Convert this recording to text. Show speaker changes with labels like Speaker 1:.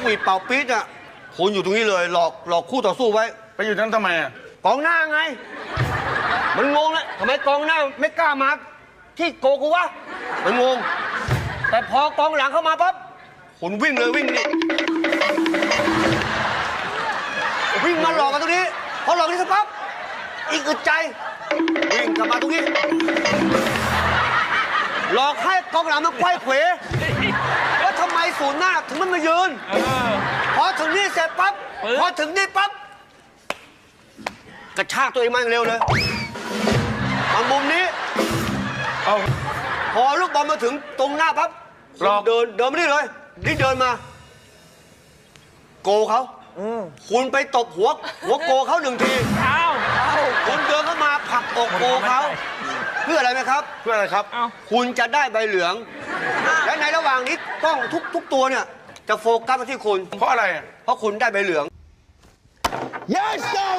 Speaker 1: กหวีดเป่าปี๊ดอะคุณอยู่ตรงนี้เลย หลอกหลอกคู่ต่อสู้ไว้
Speaker 2: ไปอยู่นั้นทำไมอะ
Speaker 1: กองหน้าไง มันงงแล้วทำไมกองหน้าไม่กล้ามาที่โกกูวะมันงง แต่พอกองหลังเข้ามาปั๊บคุณวิ่งเลยวิ่งนี่วิ่งมาหลอกกันตรงนี้พอหลอกนี่สักปั๊บอีกอึดใจ วิ่งกลับมาตรงนี้ หลอกให้กองหลังมันไขว้เขวว่าทำไม ศูนย์หน้าถึงมันมายืนพอถึงนี่เสร็จปั๊บพอถึงนี่ปั๊บกระชากตัวเองมาอย่างเร็วเลยมามุมนี้
Speaker 2: เอา
Speaker 1: พอลูกบอลมาถึงตรงหน้าปั๊บ
Speaker 2: หลอก
Speaker 1: เดินเดินมานี่เลยนี่เดินมา โกเขาคุณไปตบหัวหัวโกเขาหนึ่งที
Speaker 3: อ้าว
Speaker 1: คุณเดินเข้ามาผลักอกโกเขา เพื่ออะไรไหมครับ
Speaker 2: เพื่ออะไรครับ
Speaker 3: อ้าว
Speaker 1: คุณจะได้ใบเหลือง และในระหว่างนี้กล้องทุกทุกตัวเนี่ย จะโฟกัสมาที่คุณ
Speaker 2: เพราะอะไรอะ
Speaker 1: เพราะคุณได้ใบเหลือง
Speaker 4: Yes sir